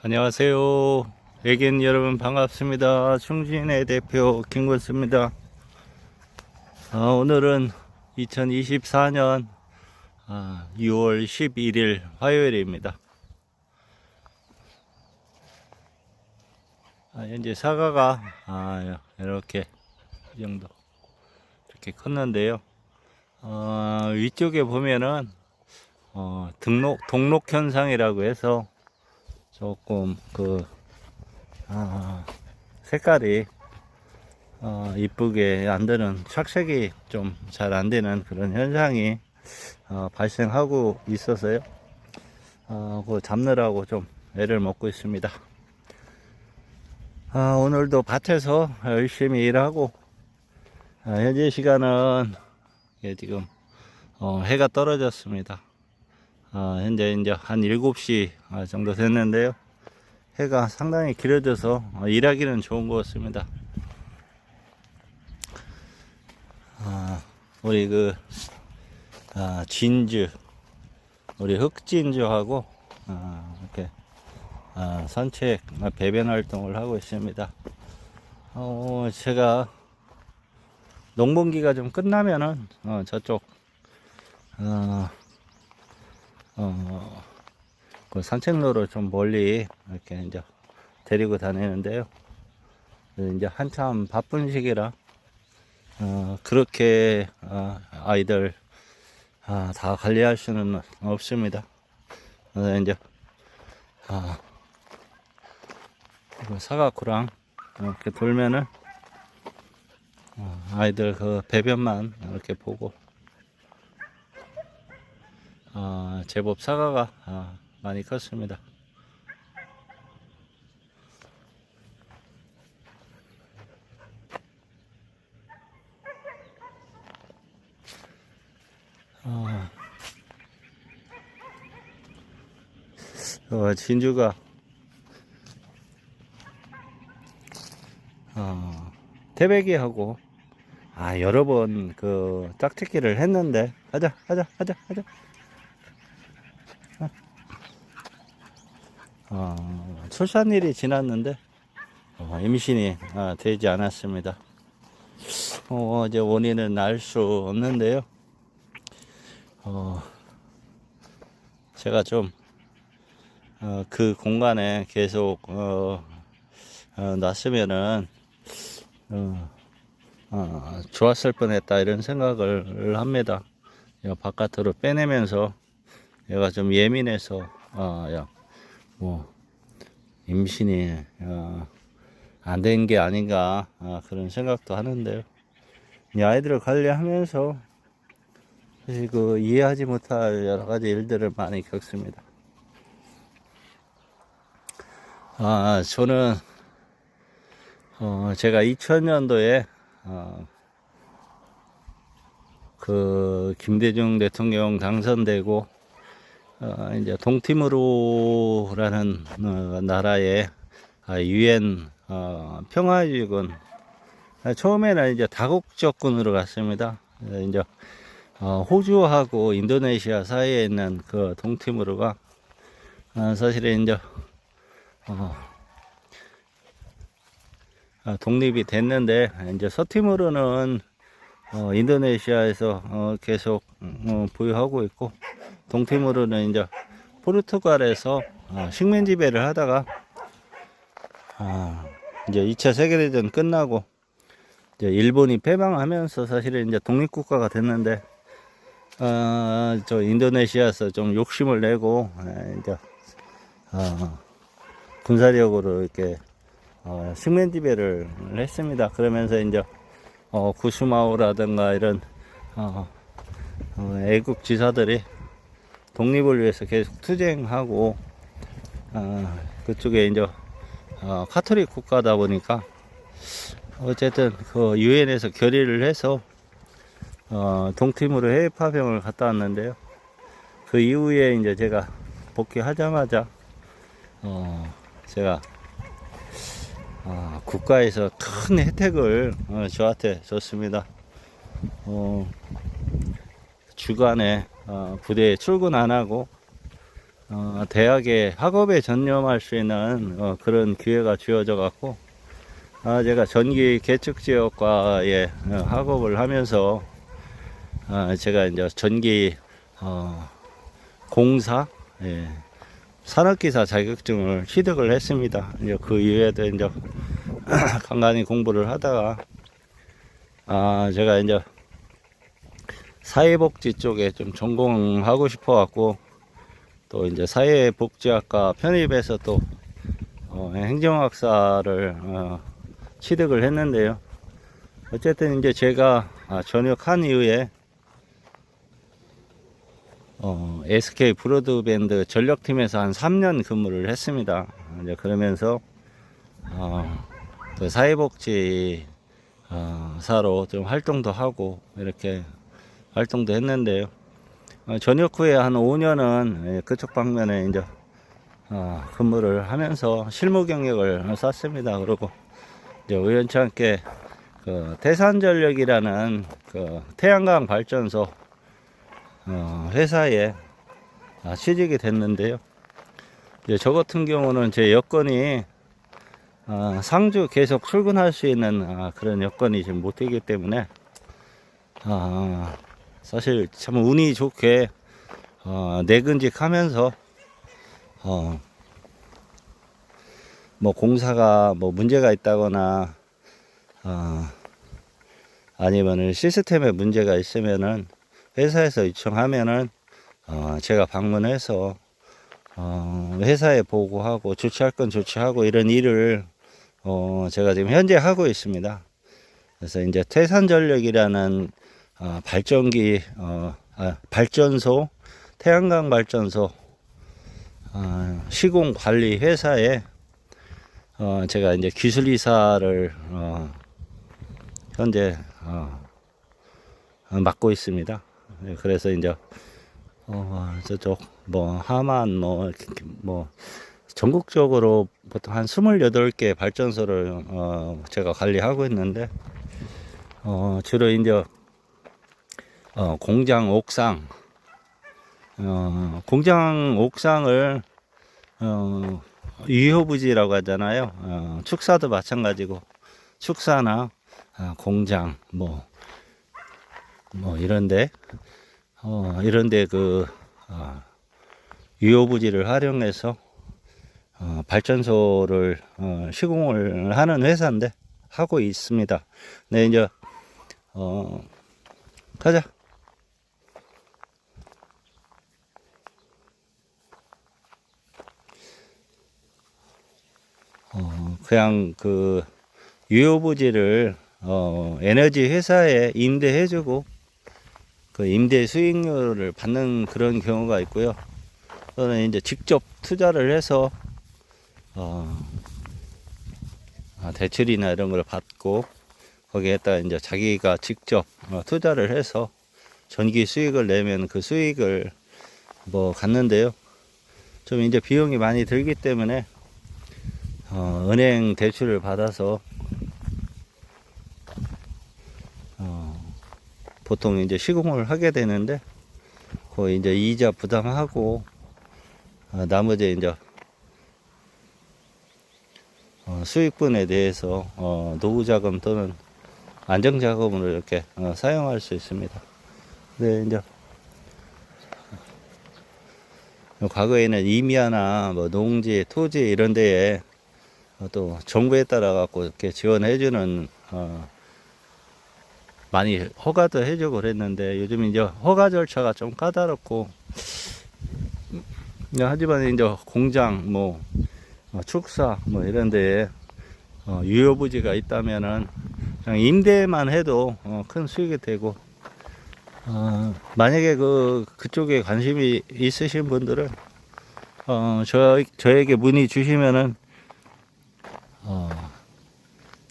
안녕하세요. 애견 여러분 반갑습니다. 충진의 대표 김군수입니다. 아, 오늘은 2024년 6월 11일 화요일입니다. 아, 현재 사과가 아, 이렇게 이 정도 이렇게 컸는데요. 어, 위쪽에 보면은 어, 등록 동록 현상이라고 해서 조금 그 아, 색깔이 어, 이쁘게 안 되는 착색이 좀 잘 안 되는 그런 현상이 어, 발생하고 있어서요. 어, 그 잡느라고 좀 애를 먹고 있습니다. 아, 오늘도 밭에서 열심히 일하고 아, 현재 시간은 예, 지금 어, 해가 떨어졌습니다. 아, 현재 이제 한 7시 아, 정도 됐는데요. 해가 상당히 길어져서 어, 일하기는 좋은 것 같습니다. 아, 우리 그, 아, 진주, 우리 흑진주하고, 아, 이렇게, 아, 산책, 아, 배변 활동을 하고 있습니다. 어, 제가 농번기가 좀 끝나면은, 어, 저쪽, 어, 어, 그 산책로를 좀 멀리 이렇게 이제 데리고 다니는데요. 그래서 이제 한참 바쁜 시기라 어, 그렇게 어, 아이들 아, 다 관리할 수는 없습니다. 그래서 이제 아, 그 사과구랑 이렇게 돌면은 어, 아이들 그 배변만 이렇게 보고 아, 제법 사과가 아, 많이 컸습니다. 아, 어, 진주가. 어, 태백이하고 아 여러 번 그 짝짓기를 했는데 가자 가자 가자 가자 어, 출산일이 지났는데 어, 임신이 아, 되지 않았습니다. 어, 이제 원인은 알 수 없는데요. 어, 제가 좀, 어, 그 공간에 계속, 어, 어, 놨으면은, 어, 어, 좋았을 뻔 했다, 이런 생각을 합니다. 야, 바깥으로 빼내면서, 얘가 좀 예민해서, 어, 야, 뭐, 임신이, 어, 안된 게 아닌가, 아, 그런 생각도 하는데요. 이 아이들을 관리하면서 그 이해하지 못할 여러 가지 일들을 많이 겪습니다. 아, 저는, 어, 제가 2000년도에, 어, 그, 김대중 대통령 당선되고, 어, 이제 동티무르라는 어, 나라의 아, 유엔 어, 평화유군 아, 처음에는 이제 다국적군으로 갔습니다. 어, 이제 어, 호주하고 인도네시아 사이에 있는 그 동티무르가 어, 사실은 이제 어, 아, 독립이 됐는데 이제 서티무르는 어, 인도네시아에서 어, 계속 어, 보유하고 있고 동티무르는 이제 포르투갈에서 어, 식민 지배를 하다가 아, 이제 2차 세계대전 끝나고 이제 일본이 패망하면서 사실은 이제 독립국가가 됐는데 어, 저 인도네시아에서 좀 욕심을 내고 에, 이제 어, 군사력으로 이렇게 어, 식민 지배를 했습니다. 그러면서 이제 어, 구스마오라든가 이런 어, 어, 애국 지사들이 독립을 위해서 계속 투쟁하고 어, 그쪽에 이제 어, 카톨릭 국가다 보니까 어쨌든 그 유엔에서 결의를 해서 어, 동팀으로 해외 파병을 갔다 왔는데요. 그 이후에 이제 제가 복귀하자마자 어, 제가 아, 국가에서 큰 혜택을 어, 저한테 줬습니다. 어, 주간에 어, 부대에 출근 안 하고 어, 대학에 학업에 전념할 수 있는 어, 그런 기회가 주어져 갖고 아, 제가 전기 개척 지역과에 어, 학업을 하면서 아, 제가 이제 전기 어, 공사 예, 산업기사 자격증을 취득을 했습니다. 이제 그 이후에도 이제 간간히 공부를 하다가 아 제가 이제 사회복지 쪽에 좀 전공하고 싶어 갖고 또 이제 사회복지학과 편입해서 또 어, 행정학사를 어, 취득을 했는데요. 어쨌든 이제 제가 아, 전역한 이후에 어, SK 브로드밴드 전력팀에서 한 3년 근무를 했습니다. 이제 그러면서 어, 그 사회복지 어, 사로 좀 활동도 하고 이렇게 활동도 했는데요. 어, 전역 후에 한 5년은 예, 그쪽 방면에 이제 어, 근무를 하면서 실무 경력을 쌓습니다. 그리고 이제 우연치 않게 그 대산전력이라는 그 태양광 발전소 어, 회사에 아, 취직이 됐는데요. 저 같은 경우는 제 여건이 아, 상주 계속 출근할 수 있는 아, 그런 여건이 지금 못 되기 때문에 아, 사실 참 운이 좋게 어, 내근직하면서 어, 뭐 공사가 뭐 문제가 있다거나 어, 아니면은 시스템에 문제가 있으면은 회사에서 요청하면은 어, 제가 방문해서 어, 회사에 보고하고 조치할 건 조치하고 이런 일을 어, 제가 지금 현재 하고 있습니다. 그래서 이제 태산전력이라는 어, 발전기 어, 아, 발전소 태양광 발전소 어, 시공 관리 회사에 어, 제가 이제 기술이사를 어, 현재 어, 어, 맡고 있습니다. 네, 그래서 이제 어, 저쪽 뭐 하만 뭐, 이렇게 뭐 전국적으로 보통 한 28개 발전소를 어, 제가 관리하고 있는데 어, 주로 이제 어, 공장 옥상 어, 공장 옥상을 어, 유효부지라고 하잖아요. 어, 축사도 마찬가지고 축사나 어, 공장 뭐뭐 이런데 어 이런데 그 어, 유효부지를 활용해서 어, 발전소를 어, 시공을 하는 회사인데 하고 있습니다. 네 이제 어 가자. 어 그냥 그 유효부지를 어, 에너지 회사에 임대해주고 그 임대 수익률을 받는 그런 경우가 있고요. 또는 이제 직접 투자를 해서 어, 아, 대출이나 이런 걸 받고 거기에다 이제 자기가 직접 어, 투자를 해서 전기 수익을 내면 그 수익을 뭐 갖는데요. 좀 이제 비용이 많이 들기 때문에 어, 은행 대출을 받아서 어, 보통 이제 시공을 하게 되는데 그 이제 이자 부담하고 어, 나머지 이제 어, 수익분에 대해서 어, 노후 자금 또는 안정 자금으로 이렇게 어, 사용할 수 있습니다. 네, 이제 과거에는 임야나 뭐 농지, 토지 이런 데에 어, 또 정부에 따라 갖고 이렇게 지원해주는 어, 많이 허가도 해주고 그랬는데 요즘 이제 허가 절차가 좀 까다롭고 음, 하지만 이제 공장 뭐 어, 축사 뭐 이런 데에 어, 유효 부지가 있다면은 그냥 임대만 해도 어, 큰 수익이 되고 어, 만약에 그 그쪽에 관심이 있으신 분들은 어, 저 저에게 문의 주시면은 어,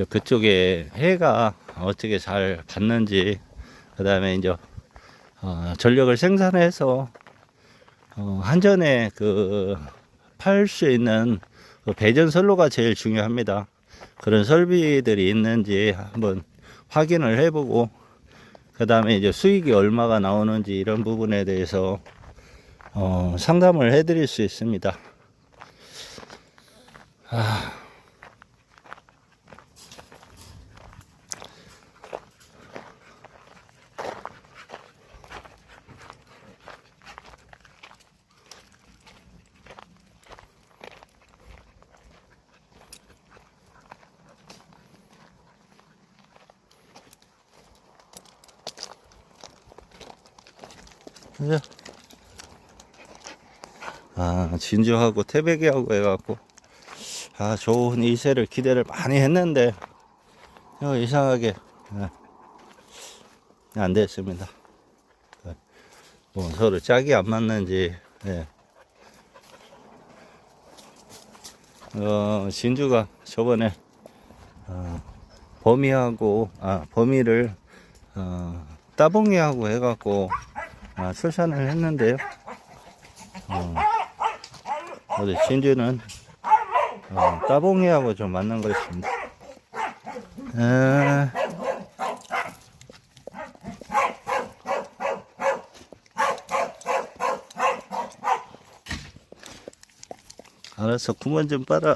이제 그쪽에 해가 어떻게 잘 받는지 그 다음에 이제 어, 전력을 생산해서 어, 한전에 그 팔 수 있는 그 배전 선로가 제일 중요합니다. 그런 설비들이 있는지 한번 확인을 해보고 그 다음에 이제 수익이 얼마가 나오는지 이런 부분에 대해서 어, 상담을 해드릴 수 있습니다. 아. 그죠? 아, 진주하고 태백이하고 해갖고, 아, 좋은 이세를 기대를 많이 했는데, 어, 이상하게, 예, 안 됐습니다. 예, 뭐, 서로 짝이 안 맞는지, 예. 어, 진주가 저번에, 어, 범이하고, 아, 범이를, 어, 따봉이하고 해갖고, 아, 출산을 했는데요. 어, 어디 진주는 어, 따봉이하고 좀 맞는 것 같습니다. 에... 알았어, 구멍 좀 빨아.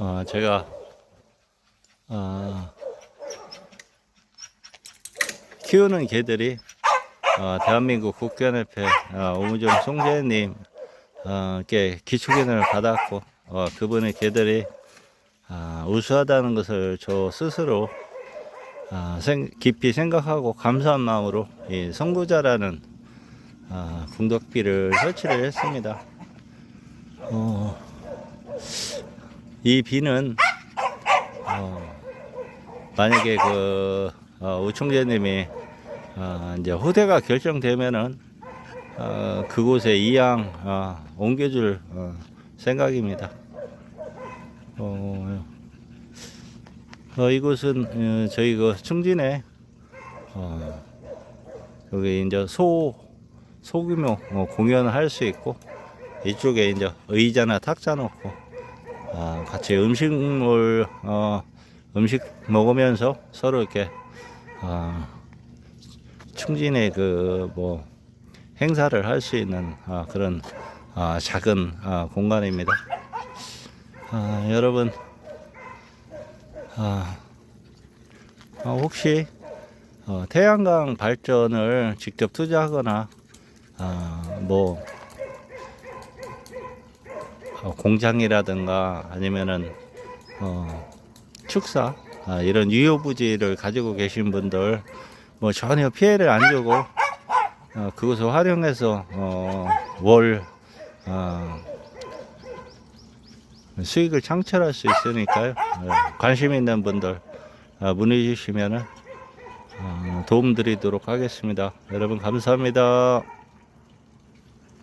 어, 제가 어, 키우는 개들이 어, 대한민국 국견협회 어, 오무정 송재님 어, 께 기초견을 받았고 어, 그분의 개들이 아, 우수하다는 것을 저 스스로 아, 생- 깊이 생각하고 감사한 마음으로 이 선구자라는 아, 궁덕비를 설치를 했습니다. 어, 이 비는 어, 만약에 그 어, 우총재님이 어, 이제 후대가 결정되면은 어, 그곳에 이양 어, 옮겨줄 어, 생각입니다. 어, 어, 이곳은 어, 저희 그 충진에 어, 여기 이제 소 소규모 어, 공연을 할 수 있고 이쪽에 이제 의자나 탁자 놓고 아, 같이 음식물 어, 음식 먹으면서 서로 이렇게 아, 충진의 그 뭐 행사를 할 수 있는 아, 그런 아, 작은 아, 공간입니다. 아, 여러분 아, 아, 혹시 어, 태양광 발전을 직접 투자하거나 아, 뭐 어, 공장이라든가 아니면은 어, 축사 아, 이런 유효부지를 가지고 계신 분들 뭐 전혀 피해를 안 주고 어, 그것을 활용해서 어, 월 어, 수익을 창출할 수 있으니까요. 어, 관심 있는 분들 어, 문의 주시면은 어, 도움 드리도록 하겠습니다. 여러분 감사합니다.